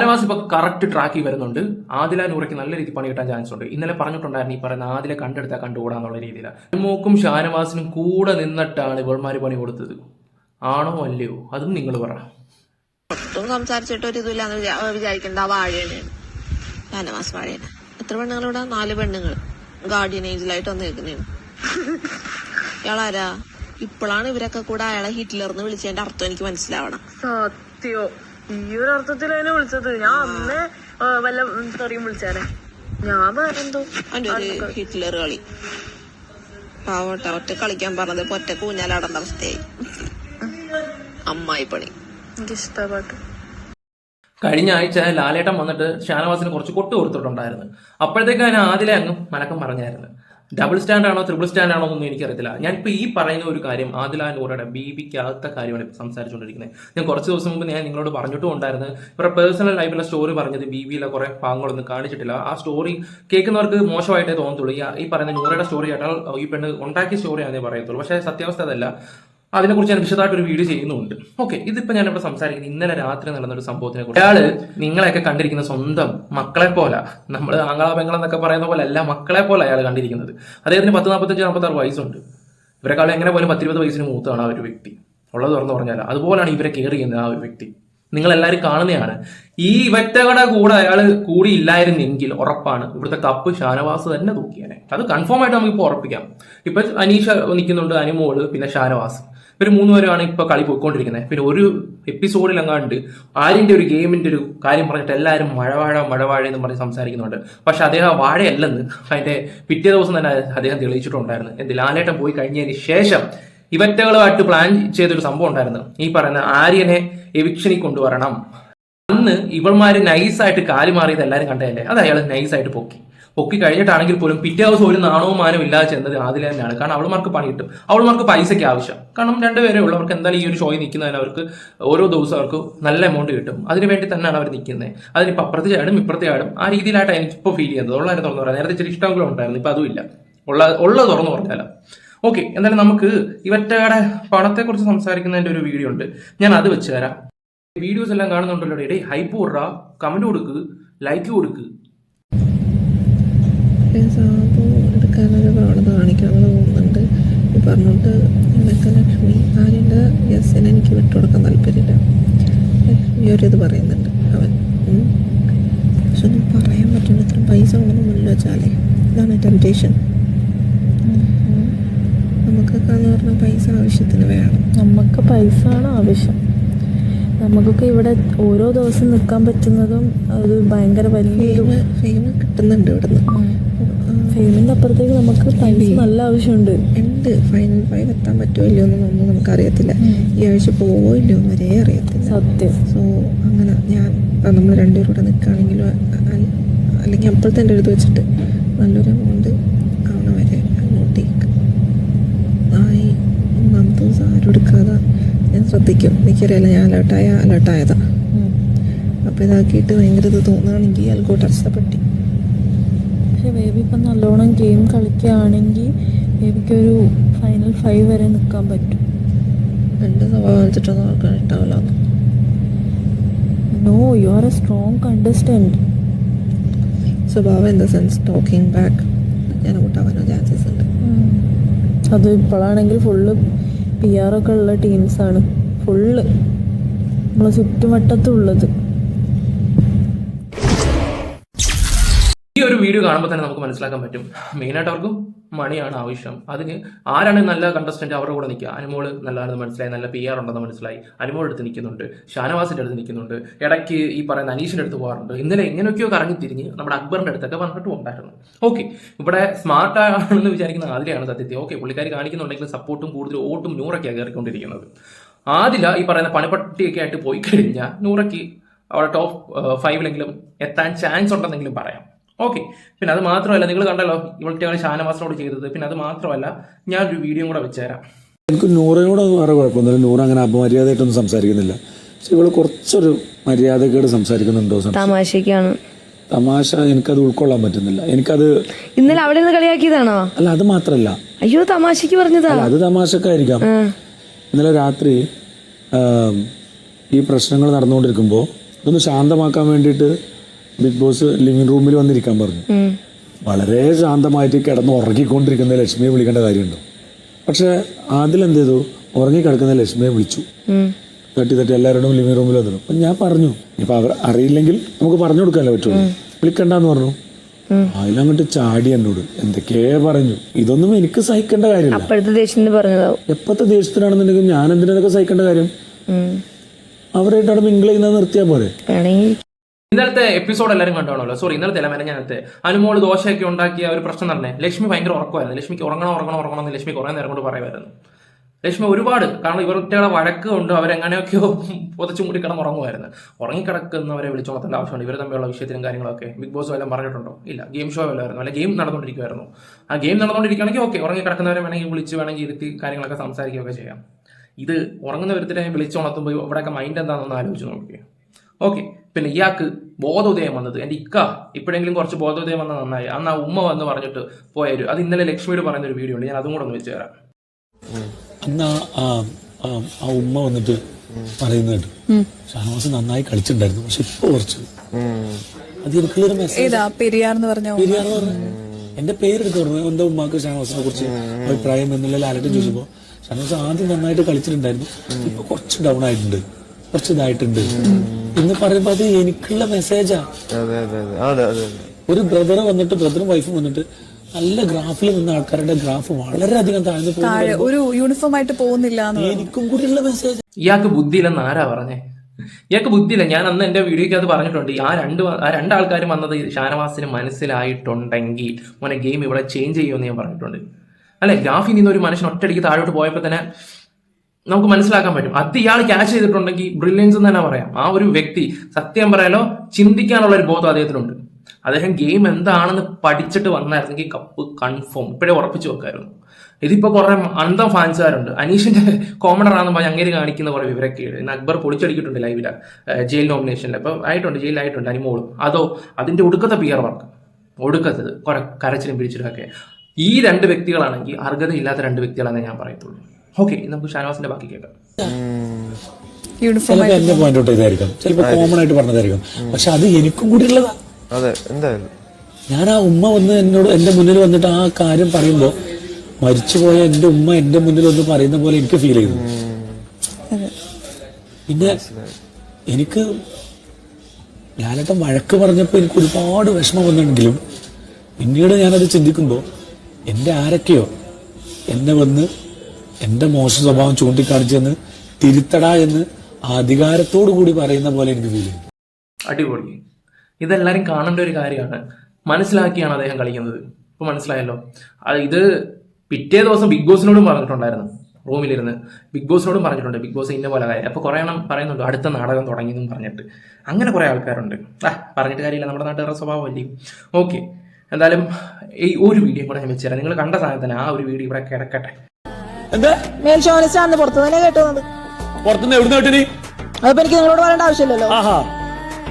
ഷാനവാസ് ഇപ്പൊ കറക്റ്റ് ട്രാക്കിൽ വരുന്നുണ്ട്. ആദില നൂറയ്ക്ക് നല്ല രീതിയിൽ പണി കിട്ടാൻ ചാൻസ് ഉണ്ട്. ഇന്നലെ പറഞ്ഞിട്ടുണ്ടായിരുന്നു ഈ പറയുന്ന ആദിലെ കണ്ടെടുത്താൽ കണ്ടുകൂടാന്നുള്ള രീതിയിലാണ് അനുമോക്കും ഷാനവാസിനും കൂടെ നിന്നിട്ടാണ് ഇവൾമാര് പണി കൊടുത്തത്. ആണോ അല്ലയോ? അതും നിങ്ങൾ പറ. ഒട്ടും സംസാരിച്ചിട്ട് ഒരു ഇതില്ലാന്ന് വിചാരിക്കണ്ട വാഴയാണ്. ഷാനവാസ് വാഴയാണ്. എത്ര പെണ്ണുങ്ങളിവിടെ? നാല് പെണ്ണുങ്ങൾ ഗാർഡിയൻ ഏഞ്ചിലായിട്ട് വന്നേക്കുന്നതാണ് ഇയാളാരാ? ഇപ്പോഴാണ് ഇവരൊക്കെ കൂടെ അയാളെ ഹിറ്റ്ലർന്ന് വിളിച്ചതിന്റെ അർത്ഥം എനിക്ക് മനസ്സിലാവണം. സത്യോ? ഈ ഒരു അർത്ഥത്തിൽ അതിനെ വിളിച്ചത്. ഞാൻ അന്നേ വല്ല തെറിയും വിളിച്ചാലേ ഞാൻ വേറെ എന്തോ ഒരു ഹിറ്റ്ലർ കളി. പാവട്ടെ ഒറ്റ കളിക്കാൻ പറഞ്ഞത് ഒറ്റ കൂഞ്ഞാലാടേണ്ട അവസ്ഥയായി. അമ്മായി പണി. എനിക്ക് ഇഷ്ടപ്പെട്ടു. കഴിഞ്ഞ ആഴ്ച ലാലേട്ടൻ വന്നിട്ട് ഷാനവാസിന് കുറച്ച് കൊട്ട് കൊടുത്തിട്ടുണ്ടായിരുന്നു. അപ്പോഴത്തേക്ക് അതിന് ആദിലെ അങ്ങ് മലക്കം പറഞ്ഞായിരുന്നു. ഡബിൾ സ്റ്റാൻഡ് ആണോ ത്രിബിൾ സ്റ്റാൻഡ് ആണോ എന്നൊന്നും എനിക്കറിയത്തില്ല. ഞാനിപ്പോൾ ഈ പറയുന്ന ഒരു കാര്യം ആദില നൂറയുടെ ബി ബിക്കകത്ത കാര്യമാണ് ഇപ്പോൾ സംസാരിച്ചുകൊണ്ടിരിക്കുന്നത് ഞാൻ കുറച്ച് ദിവസം മുമ്പ് ഞാൻ നിങ്ങളോട് പറഞ്ഞിട്ടും ഉണ്ടായിരുന്നു. ഇവരുടെ പേഴ്സണൽ ലൈഫിലെ സ്റ്റോറി പറഞ്ഞത് ബി ബിയിലെ കുറേ ഭാഗങ്ങളൊന്നും കാണിച്ചിട്ടില്ല. ആ സ്റ്റോറി കേൾക്കുന്നവർക്ക് മോശമായിട്ടേ തോന്നത്തുള്ളൂ. ഈ ഈ പറയുന്ന നൂറയുടെ സ്റ്റോറി കേട്ടാൽ ഈ പെണ്ണ് ഉണ്ടാക്കിയ സ്റ്റോറിയാണെന്നേ പറയത്തുള്ളൂ. പക്ഷേ സത്യാവസ്ഥ അതല്ല. അതിനെക്കുറിച്ച് ഞാൻ വിശദമായിട്ട് ഒരു വീഡിയോ ചെയ്യുന്നുണ്ട്. ഓക്കെ ഇതിപ്പോ ഞാൻ ഇവിടെ സംസാരിക്കുന്നത് ഇന്നലെ രാത്രി നടന്ന ഒരു സംഭവത്തിനെ കുറിച്ച്. അയാൾ നിങ്ങളെയൊക്കെ കണ്ടിരിക്കുന്ന സ്വന്തം മക്കളെ പോലെ. നമ്മൾ ആങ്ങളാ പെങ്ങളെന്നൊക്കെ പറയുന്ന പോലെ അല്ല മക്കളെ പോലെ അയാൾ കണ്ടിരിക്കുന്നത്. അദ്ദേഹത്തിന് പത്ത് നാൽപ്പത്തഞ്ച് നാൽപ്പത്താറ് വയസ്സുണ്ട്. ഇവരെക്കാളും എങ്ങനെ പോലും പത്തിരുപത് വയസ്സിന് മൂത്താണ് ആ ഒരു വ്യക്തി. ഉള്ളത് തുറന്നു പറഞ്ഞാൽ അതുപോലാണ് ഇവരെ കെയർ ചെയ്യുന്നത് ആ ഒരു വ്യക്തി. നിങ്ങൾ എല്ലാവരും കാണുന്നതാണ്. ഈ ഇവറ്റകളുടെ കൂടെ അയാൾ കൂടിയില്ലായിരുന്നെങ്കിൽ ഉറപ്പാണ് ഇവിടുത്തെ കപ്പ് ഷാനവാസ് തന്നെ തൂക്കിയാനെ. അത് കൺഫേം ആയിട്ട് നമുക്ക് ഇപ്പോൾ ഉറപ്പിക്കാം. ഇപ്പൊ അനീഷ നിൽക്കുന്നുണ്ട് അനുമോൾ പിന്നെ ഷാനവാസ്. ഇവർ മൂന്നുപേരുമാണ് ഇപ്പൊ കളി പോയിക്കൊണ്ടിരിക്കുന്നത്. പിന്നെ ഒരു എപ്പിസോഡിൽ അങ്ങാണ്ട് ആര്യന്റെ ഒരു ഗെയിമിന്റെ ഒരു കാര്യം പറഞ്ഞിട്ട് എല്ലാവരും മഴവാഴ മഴവാഴ എന്ന് പറഞ്ഞ് സംസാരിക്കുന്നുണ്ട്. പക്ഷെ അദ്ദേഹം വാഴയല്ലെന്ന് അതിന്റെ പിറ്റേ ദിവസം തന്നെ അദ്ദേഹം തെളിയിച്ചിട്ടുണ്ടായിരുന്നു. എന്ത് ലാലേട്ടൻ പോയി കഴിഞ്ഞതിന് ശേഷം ഇവറ്റകളുമായിട്ട് പ്ലാൻ ചെയ്തൊരു സംഭവം ഉണ്ടായിരുന്നു. ഈ പറയുന്ന ആര്യനെ എവിക്ഷനി കൊണ്ടുവരണം. അന്ന് ഇവൾമാര് നൈസായിട്ട് കാലി മാറിയത് എല്ലാവരും കണ്ടതല്ലേ? അത് അയാൾ നൈസായിട്ട് പൊക്കി. പൊക്കി കഴിഞ്ഞിട്ടാണെങ്കിൽ പോലും പിറ്റേ ദിവസം ഒരു നാണവും മാനവും ഇല്ലാതെ ചെന്നത് ആദ്യം തന്നെയാണ്. കാരണം അവൾമാർക്ക് പണി കിട്ടും. അവൾമാർക്ക് പൈസയ്ക്ക് ആവശ്യം. കാരണം രണ്ടുപേരേ ഉള്ളൂ. അവർക്ക് എന്തായാലും ഈ ഒരു ഷോയിൽ നിൽക്കുന്നതിന് അവർക്ക് ഓരോ ദിവസം അവർക്ക് നല്ല എമൗണ്ട് കിട്ടും. അതിന് വേണ്ടി തന്നെയാണ് അവർ നിൽക്കുന്നത് അതിനിപ്പോൾ അപ്പുറത്ത് ചാടും ഇപ്പുറത്ത് ചാടും ആ രീതിയിലായിട്ടാണ് എനിക്കിപ്പോൾ ഫീൽ ചെയ്യുന്നത്. ഉള്ളതിനെ തുറന്നു പറയാം. നേരത്തെ ഇച്ചിരി ഇഷ്ടങ്ങളും ഉണ്ടായിരുന്നു. ഇപ്പം അതുമില്ല. ഉള്ള ഉള്ളത് തുറന്നു പറഞ്ഞാലോ. ഓക്കെ എന്തായാലും നമുക്ക് ഇവറ്റയുടെ പണത്തെക്കുറിച്ച് സംസാരിക്കുന്നതിന്റെ ഒരു വീഡിയോ ഉണ്ട്. ഞാൻ അത് വെച്ച് തരാം. വീഡിയോസ് എല്ലാം കാണുന്നുണ്ടല്ലോ. ഇടയിൽ ഹൈപ്പ് കൊടുക്കുക കമന്റ് കൊടുക്കുക ലൈക്ക് കൊടുക്ക് ആകുമ്പോൾ എടുക്കാനൊരു പ്രവണത കാണിക്കണമെന്ന് തോന്നുന്നുണ്ട്. ഈ പറഞ്ഞിട്ട് ഇന്നത്തെ ലക്ഷ്മി ആര്യന്റെ യെസ്സിന് എനിക്ക് വിട്ടുകൊടുക്കാൻ താല്പര്യമില്ല. ലക്ഷ്മി ഒരു ഇത് പറയുന്നുണ്ട്. അവൻ. പക്ഷെ ഒന്നും പറയാൻ പറ്റില്ല. ഇത്രയും പൈസ ഉണ്ടെന്ന് മുന്നിൽ വെച്ചാലേ. ഇതാണ് ടെംപ്റ്റേഷൻ നമുക്കൊക്കെ എന്ന് പറഞ്ഞാൽ പൈസ ആവശ്യത്തിന് വേണം. നമുക്ക് പൈസ ആണ് ആവശ്യം. നമുക്കൊക്കെ ഇവിടെ ഓരോ ദിവസം നിൽക്കാൻ പറ്റുന്നതും അത് ഭയങ്കര വലിയ ഫെയിം കിട്ടുന്നുണ്ട് ഇവിടുന്ന്. ഫെയിമിന്റെ അപ്പുറത്തേക്ക് നമുക്ക് പൈസ നല്ല ആവശ്യമുണ്ട്. എന്ത് ഫൈനൽ ഫൈവ് എത്താൻ പറ്റുമോ ഇല്ലയോ എന്നൊന്നും നമുക്കറിയത്തില്ല. ഈ ആഴ്ച പോവോ ഇല്ലയോ വരെ അറിയത്തില്ല. സത്യം. സോ അങ്ങനെ ഞാൻ നമ്മൾ രണ്ടുപേരും കൂടെ നിൽക്കുകയാണെങ്കിലും അല്ലെങ്കിൽ അപ്പോഴത്തെ എന്റെ അടുത്ത് വെച്ചിട്ട് നല്ലൊരു എമൗണ്ട് ആവണ വരെ അങ്ങോട്ടേക്ക്. ആയി. ഒന്നാമത്തെ ദിവസം ആരും എടുക്കാതെ ഞാൻ ശ്രദ്ധിക്കും. എനിക്കറിയില്ല ഞാൻ അലേർട്ടായ അലേർട്ടായതാ അപ്പോൾ ഇതാക്കിയിട്ട് ഭയങ്കര ഇത് തോന്നുകയാണെങ്കിൽ അൽഗോട്ട് പറ്റി പക്ഷെ ബേബി ഇപ്പം നല്ലോണം ഗെയിം കളിക്കുകയാണെങ്കിൽ ബേബിക്കൊരു ഫൈനൽ ഫൈവ് വരെ നിൽക്കാൻ പറ്റും. എന്റെ സ്വഭാവം വെച്ചിട്ടൊന്നും ഉണ്ടാവില്ല no you are a strong contestant സ്വഭാവം in the sense talking back ഞാൻ ഔട്ടാവാനോ ചാൻസസ് ഉണ്ട്. അത് ഇപ്പോഴാണെങ്കിൽ ഫുള്ള് പി ആർ ഒക്കെ ഉള്ള ടീംസാണ് ഫുള്ള് നമ്മളെ ചുറ്റുവട്ടത്തുള്ളത്. ഈ ഒരു വീഡിയോ കാണുമ്പോൾ തന്നെ നമുക്ക് മനസ്സിലാക്കാൻ പറ്റും. മെയിനായിട്ട് അവർക്കും മണിയാണ് ആവശ്യം. അതിന് ആരാണ് നല്ല കണ്ടസ്റ്റന്റ് അവരുടെ കൂടെ നിൽക്കുക? അനുമോൾ നല്ലതാണെന്ന് മനസ്സിലായി. നല്ല പി ആർ ഉണ്ടെന്ന് മനസ്സിലായി. അനുമോൾ അടുത്ത് നിൽക്കുന്നുണ്ട്. ഷാനവാസിന്റെ അടുത്ത് നിൽക്കുന്നുണ്ട്. ഇടയ്ക്ക് ഈ പറയുന്ന അനീഷിന്റെ അടുത്ത് പോകാറുണ്ട്. ഇന്നലെ എങ്ങനെയൊക്കെയോ കറങ്ങി തിരിഞ്ഞ് നമ്മുടെ അക്ബറിന്റെ അടുത്തൊക്കെ പറഞ്ഞിട്ടും ഉണ്ടായിരുന്നു. ഓക്കെ ഇവിടെ സ്മാർട്ട് ആണെന്ന് വിചാരിക്കുന്ന ആതിരയാണ് സത്യത്തിൽ. ഓക്കെ പുള്ളിക്കാർ കാണിക്കുന്നുണ്ടെങ്കിൽ സപ്പോർട്ടും കൂടുതൽ ഓട്ടും നൂറൊക്കെയാണ് കയറിക്കൊണ്ടിരിക്കുന്നത്. ആദില ഈ പറയുന്ന പണിപ്പട്ടിയൊക്കെ ആയിട്ട് പോയി കഴിഞ്ഞാൽ നൂറയ്ക്ക് അവിടെ ടോപ്പ് ഫൈവിലെങ്കിലും എത്താൻ ചാൻസ് ഉണ്ടെന്നെങ്കിലും പറയാം. ഓക്കെ പിന്നെ അത് മാത്രമല്ല നിങ്ങൾ കണ്ടല്ലോ ഇവിടുത്തെയാണ് ഷാനവാസിനോട് ചെയ്തത്. പിന്നെ അത് മാത്രമല്ല ഞാൻ ഒരു വീഡിയോ കൂടെ വെച്ചുതരാം. എനിക്ക് നൂറയോട് വേറെ കുഴപ്പമൊന്നുമില്ല. നൂറ് അങ്ങനെ അപമര്യാദയായിട്ടൊന്നും സംസാരിക്കുന്നില്ല. പക്ഷെ ഇവൾ കുറച്ചൊരു മര്യാദക്കേട് സംസാരിക്കുന്നുണ്ടോ. തമാശക്കാണ്. തമാശ എനിക്കത് ഉൾക്കൊള്ളാൻ പറ്റുന്നില്ല. എനിക്കത് ഇന്നലെ അവിടെ നിന്ന് കളിയാക്കിയതാണോ? അല്ല അത് മാത്രല്ല അയ്യോ തമാശക്ക് പറഞ്ഞതാ. അത് തമാശക്കായിരിക്കാം. ഇന്നലെ രാത്രി ഈ പ്രശ്നങ്ങൾ നടന്നുകൊണ്ടിരിക്കുമ്പോൾ ഇതൊന്ന് ശാന്തമാക്കാൻ വേണ്ടിയിട്ട് ബിഗ് ബോസ് ലിവിംഗ് റൂമിൽ വന്നിരിക്കാൻ പറഞ്ഞു. വളരെ ശാന്തമായിട്ട് കിടന്ന് ഉറങ്ങിക്കൊണ്ടിരിക്കുന്ന ലക്ഷ്മിയെ വിളിക്കേണ്ട കാര്യമുണ്ടോ? പക്ഷെ ആദ്യം എന്ത് ചെയ്തു? ഉറങ്ങിക്കിടക്കുന്ന ലക്ഷ്മിയെ വിളിച്ചു. തട്ടി തട്ടി എല്ലാവരോടും ലിവിംഗ് റൂമിൽ വന്നു അപ്പം ഞാൻ പറഞ്ഞു ഇപ്പം അവർ അറിയില്ലെങ്കിൽ നമുക്ക് പറഞ്ഞു കൊടുക്കാനല്ലേ പറ്റുള്ളൂ. വിളിക്കണ്ടെന്ന് പറഞ്ഞു. അതിലങ്ങോട്ട് ചാടി എന്നോട് എന്തൊക്കെയാ പറഞ്ഞു. ഇതൊന്നും എനിക്ക് സഹിക്കേണ്ട കാര്യമില്ല. എപ്പോഴത്തെ ദേഷ്യത്തിനാണെന്നുണ്ടെങ്കിൽ ഞാൻ എന്തിനൊക്കെ സഹിക്കേണ്ട കാര്യം. അവരായിട്ടാണ് മിങ്കിൾ ചെയ്യുന്നത് നിർത്തിയാൽ പോരെ? ഇന്നലത്തെ എപ്പിസോഡ് എല്ലാവരും കണ്ടോളല്ലോ സോറി ഇന്നലത്തെ അല്ല മെനഞ്ഞാനത്തെ അനുമോൾ ദോശയൊക്കെ ഉണ്ടാക്കിയ ഒരു പ്രശ്നം തന്നെ ലക്ഷ്മി ഭയങ്കര ഉറക്കമായിരുന്നു. ലക്ഷ്മിക്ക് ഉറങ്ങണം ഉറങ്ങണം ഉറങ്ങണം എന്ന് ലക്ഷ്മി കുറേ നേരം കൊണ്ട് പറയുമായിരുന്നു. ലക്ഷ്മി ഒരുപാട് കാരണം ഇവരുടെ വഴക്ക് കൊണ്ട് അവരെങ്ങനെയൊക്കെയോ പൊതച്ചു മൂടി കിടന്ന് ഉറങ്ങുമായിരുന്നു. ഉറങ്ങിക്കിടക്കുന്നവരെ വിളിച്ചോളത്തേണ്ട ആവശ്യമുണ്ട്. ഇവർ തമ്മിലുള്ള വിഷയത്തിലും കാര്യങ്ങളൊക്കെ ബിഗ് ബോസ് വല്ലതും പറഞ്ഞിട്ടുണ്ടോ? ഇല്ല ഗെയിം ഷോ വല്ലതായിരുന്നു അല്ല ഗെയിം നടന്നുകൊണ്ടിരിക്കുമായിരുന്നു ആ ഗെയിം നടന്നുകൊണ്ടിരിക്കുകയാണെങ്കിൽ ഓക്കെ ഉറങ്ങിക്കിടക്കുന്നവരെ വേണമെങ്കിൽ വിളിച്ച് വേണമെങ്കിൽ ഇരുത്തി കാര്യങ്ങളൊക്കെ സംസാരിക്കുകയൊക്കെ ചെയ്യാം. ഇത് ഉറങ്ങുന്ന വിധത്തിനെ വിളിച്ചുണർത്തുമ്പോൾ ഇവിടെയൊക്കെ മൈൻഡ് എന്താണെന്ന് ആലോചിച്ച് നോക്കുക ഓക്കെ പിന്നെ ഇയാൾക്ക് ബോധോദയം വന്നത്. എന്റെ ഇക്ക ഇപ്പോഴെങ്കിലും കുറച്ച് ബോധോദയം വന്നത് നന്നായി. അന്ന് ആ ഉമ്മ വന്ന് പറഞ്ഞിട്ട് പോയൊരു അത് ഇന്നലെ ലക്ഷ്മിയോട് പറയുന്ന ഒരു വീഡിയോ ഉണ്ട്. ഞാൻ അതും കൂടെ ഒന്ന് വെച്ച് തരാം. അന്ന് ആ- ഉമ്മ വന്നിട്ട് പറയുന്നുണ്ട്. ഷാനവാസ് നന്നായി കളിച്ചിട്ടുണ്ടായിരുന്നു പക്ഷെ ഇപ്പൊ കുറച്ച്. അത് എനിക്കുള്ളൊരു മെസ്സേജ് ഏതാ? പെരിയാർ എന്ന് പറഞ്ഞ പെരിയാന്ന് പറഞ്ഞു? എന്റെ പേരെടുത്ത് പറഞ്ഞു. എന്റെ ഉമ്മാക്ക് ഷാനവാസിനെ കുറിച്ച് അഭിപ്രായം എന്നുള്ള ലാലട്ടൻ ചോദിച്ചപ്പോ ഷാനവാസ് ആദ്യം നന്നായിട്ട് കളിച്ചിട്ടുണ്ടായിരുന്നു. ഇപ്പൊ കുറച്ച് ഡൗൺ ആയിട്ടുണ്ട്. കുറച്ച് ഇതായിട്ടുണ്ട് എന്ന് പറയുമ്പോ അത് എനിക്കുള്ള മെസ്സേജാ ഒരു ബ്രദർ വന്നിട്ട് ബ്രദറും വൈഫും വന്നിട്ട് നല്ല ഗ്രാഫിൽ നിന്ന ആൾക്കാരുടെ ഗ്രാഫ് വളരെയധികം താഴ്ന്നു ഒരു യൂണിഫോം ആയിട്ട് പോകുന്നില്ല എനിക്കും കൂടിയുള്ള മെസ്സേജ് ഇയാൾക്ക് ബുദ്ധിയില്ലെന്ന് ആരാ പറഞ്ഞേ? ഇയാൾക്ക് ബുദ്ധിയില്ല. ഞാൻ അന്ന് എന്റെ വീഡിയോയ്ക്ക് അത് പറഞ്ഞിട്ടുണ്ട്. ആ രണ്ട് ആ രണ്ടാൾക്കാരും വന്നത് ഷാനവാസിന് മനസ്സിലായിട്ടുണ്ടെങ്കിൽ മോനെ ഗെയിം ഇവിടെ ചേഞ്ച് ചെയ്യുമെന്ന് ഞാൻ പറഞ്ഞിട്ടുണ്ട്. അല്ലെ? ഗ്രാഫിൽ നിന്ന് ഒരു മനുഷ്യൻ ഒറ്റയടിക്ക് താഴോട്ട് പോയപ്പോൾ തന്നെ നമുക്ക് മനസ്സിലാക്കാൻ പറ്റും. അത് ഇയാൾ ക്യാച്ച് ചെയ്തിട്ടുണ്ടെങ്കിൽ ബ്രില്യൻസ് എന്ന് തന്നെ പറയാം. ആ ഒരു വ്യക്തി സത്യം പറയാലോ ചിന്തിക്കാനുള്ള ഒരു ബോധം അദ്ദേഹത്തിനുണ്ട്. അദ്ദേഹം ഗെയിം എന്താണെന്ന് പഠിച്ചിട്ട് വന്നായിരുന്നെങ്കിൽ കപ്പ് കൺഫേം ഇപ്പോഴേ ഉറപ്പിച്ചു വെക്കായിരുന്നു. ഇതിപ്പോ കുറെ അന്തം ഫാൻസുകാരുണ്ട് അനീഷിന്റെ കോമണർ ആണെന്ന് പറഞ്ഞ് അങ്ങനെ കാണിക്കുന്ന കുറെ വിവരമൊക്കെ ഇന്ന് അക്ബർ പൊളിച്ചടിക്കിട്ടുണ്ട് ലൈവില ജയിൽ നോമിനേഷനിൽ അപ്പൊ ആയിട്ടുണ്ട് ജയിലായിട്ടുണ്ട് അനിമോളും. അതോ അതിന്റെ ഒടുക്കത്തെ പിയർ വർക്ക് ഒടുക്കത്തത്. കുറെ കരച്ചിലും പിടിച്ചിട്ടൊക്കെ ഈ രണ്ട് വ്യക്തികളാണെങ്കിൽ അർഹതയില്ലാത്ത രണ്ട് വ്യക്തികളാണെന്ന് ഞാൻ പറയത്തുള്ളൂ ഓക്കെ നമുക്ക് ഷാനവാസിന്റെ ബാക്കി കേൾക്കാം. യൂണിഫോം ചിലപ്പോ എന്റെ പോയിന്റ് ഔട്ട് ഇതായിരിക്കും. ചിലപ്പോ കോമൺ ആയിട്ട് പറഞ്ഞതായിരിക്കും. പക്ഷെ അത് എനിക്കും കൂടി ഉള്ളതാ അതെ എന്തായാലും ഞാൻ ആ ഉമ്മ വന്ന് എന്നോട് എന്റെ മുന്നിൽ വന്നിട്ട് ആ കാര്യം പറയുമ്പോ മരിച്ചുപോയ എന്റെ ഉമ്മ എന്റെ മുന്നിൽ വന്ന് പറയുന്ന പോലെ എനിക്ക് ഫീൽ ചെയ്തു. പിന്നെ എനിക്ക് ലാലട്ടൻ വഴക്ക് പറഞ്ഞപ്പോൾ എനിക്ക് ഒരുപാട് വിഷമം വന്നെങ്കിലും പിന്നീട് ഞാനത് ചിന്തിക്കുമ്പോൾ എന്റെ ആരൊക്കെയോ എന്നെ വന്ന് എന്റെ മോശ സ്വഭാവം ചൂണ്ടിക്കാണിച്ചെന്ന് തിരുത്തടാ എന്ന് അധികാരത്തോടു കൂടി പറയുന്ന പോലെ എനിക്ക് ഫീൽ ചെയ്തു അടിപൊളി. ഇതെല്ലാരും കാണേണ്ട ഒരു കാര്യമാണ്. മനസ്സിലാക്കിയാണ് അദ്ദേഹം കളിക്കുന്നത്. ഇപ്പൊ മനസ്സിലായല്ലോ? ഇത് പിറ്റേ ദിവസം ബിഗ് ബോസിനോടും പറഞ്ഞിട്ടുണ്ടായിരുന്നു. റൂമിലിരുന്ന്. ബിഗ് ബോസിനോടും പറഞ്ഞിട്ടുണ്ട്. ബിഗ് ബോസ് ഇന്ന പോലെ കാര്യം. അപ്പൊ കുറെ എണ്ണം പറയുന്നുണ്ട്. അടുത്ത നാടകം തുടങ്ങി എന്നും പറഞ്ഞിട്ട്. അങ്ങനെ കുറേ ആൾക്കാരുണ്ട്. ആ പറഞ്ഞിട്ട് കാര്യമില്ല. നമ്മുടെ നാട്ടുകാരുടെ സ്വഭാവം അല്ലേ? ഓക്കെ എന്തായാലും ഈ ഒരു വീഡിയോ കൂടെ ഞാൻ വെച്ചുതരാം നിങ്ങൾ കണ്ട സാധനം തന്നെ ആ ഒരു വീഡിയോ ഇവിടെ കിടക്കട്ടെ. എന്താ? മേൽശോനസ്റ്റാന്ന് പുറത്തു തന്നെ കേട്ടുന്നത്. പുറത്തുനിന്ന് എവിടുന്ന് കേട്ടിനി? അതിപ്പോ എനിക്ക് നിങ്ങളോട് പറയേണ്ട ആവശ്യമില്ലല്ലോ. ആഹാ.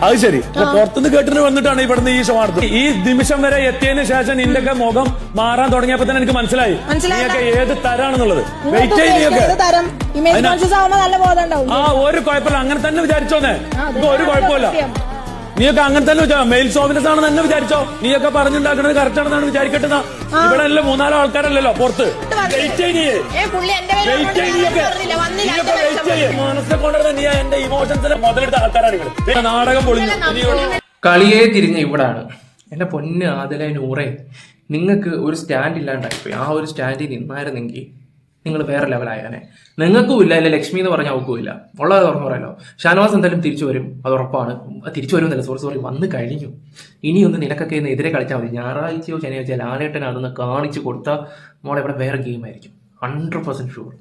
അത് ശരി. പുറത്തുനിന്ന് കേട്ടിട്ട് വന്നിട്ടാണ് ഇവിടുന്ന് ഈ ഷോ ഈ നിമിഷം വരെ എത്തിയതിനു ശേഷം നിന്റെയൊക്കെ മുഖം മാറാൻ തുടങ്ങിയപ്പോ തന്നെ എനിക്ക് മനസ്സിലായി. മനസ്സിലായി. നീയൊക്കെ ഏത് തരാണെന്നുള്ളത്? വെയിറ്റ് ചെയ്ത് നീയൊക്കെ. ഏത് തരം? ഇമേജ് അതിനാ- കോൺഷ്യസ് ആവുമ്പോ നല്ല ബോധം ഉണ്ടാവും. ആ ഒരു കുഴപ്പമില്ല. അങ്ങനെ തന്നെ വിചാരിച്ചോന്നെ. ഇപ്പൊ ഒരു കുഴപ്പമില്ല. സത്യം. നീയൊക്കെ അങ്ങനെ തന്നെ വിചാരിച്ചോ മെയിൽ സോമിനസ് ആണെന്ന് തന്നെ വിചാരിച്ചോ? നീയൊക്കെ പറഞ്ഞുണ്ടാക്കുന്നത് കറക്റ്റ് ആണെന്നാണ് വിചാരിക്കട്ടെ. ഇവിടെ അല്ല മൂന്നാലോ ആൾക്കാരല്ലല്ലോ പുറത്ത്. വെയിറ്റ് നീ. എന്റെ ഇമോഷൻസിനെ മുതലെടുത്ത ആൾക്കാരാണ് നിങ്ങൾ നാടകം പൊളിഞ്ഞു. കളിയെ തിരിഞ്ഞ ഇവിടാണ്. എന്റെ പൊന്ന് ആദലെ നൂറേ. നിങ്ങൾക്ക് ഒരു സ്റ്റാൻഡ് ഇല്ലാണ്ടായിപ്പോയി. ആ ഒരു സ്റ്റാൻഡിൽ നിന്നായിരുന്നെങ്കിൽ നിങ്ങൾ വേറെ ലെവലായാനെ. നിങ്ങൾക്കും ഇല്ല അല്ലെ ലക്ഷ്മി എന്ന് പറഞ്ഞാൽ അവൾക്കും ഇല്ല. ഉള്ളത് തുറന്നു പറയാലോ ഷാനവാസ് എന്തായാലും തിരിച്ചു വരും. അത് ഉറപ്പാണ്. തിരിച്ചു വരുമെന്നല്ല സോറി സോറി വന്ന് കഴിഞ്ഞു. ഇനിയൊന്ന് നിനക്കൊക്കെ ഇന്ന് എതിരെ കളിച്ചാൽ മതി. ഞായറാഴ്ചയോ ശനിയാഴ്ചയോ ലാലേട്ടനാണെന്ന് കാണിച്ചു കൊടുത്താൽ മോളെ ഇവിടെ വേറെ ഗെയിം ആയിരിക്കും. Hundred percent sure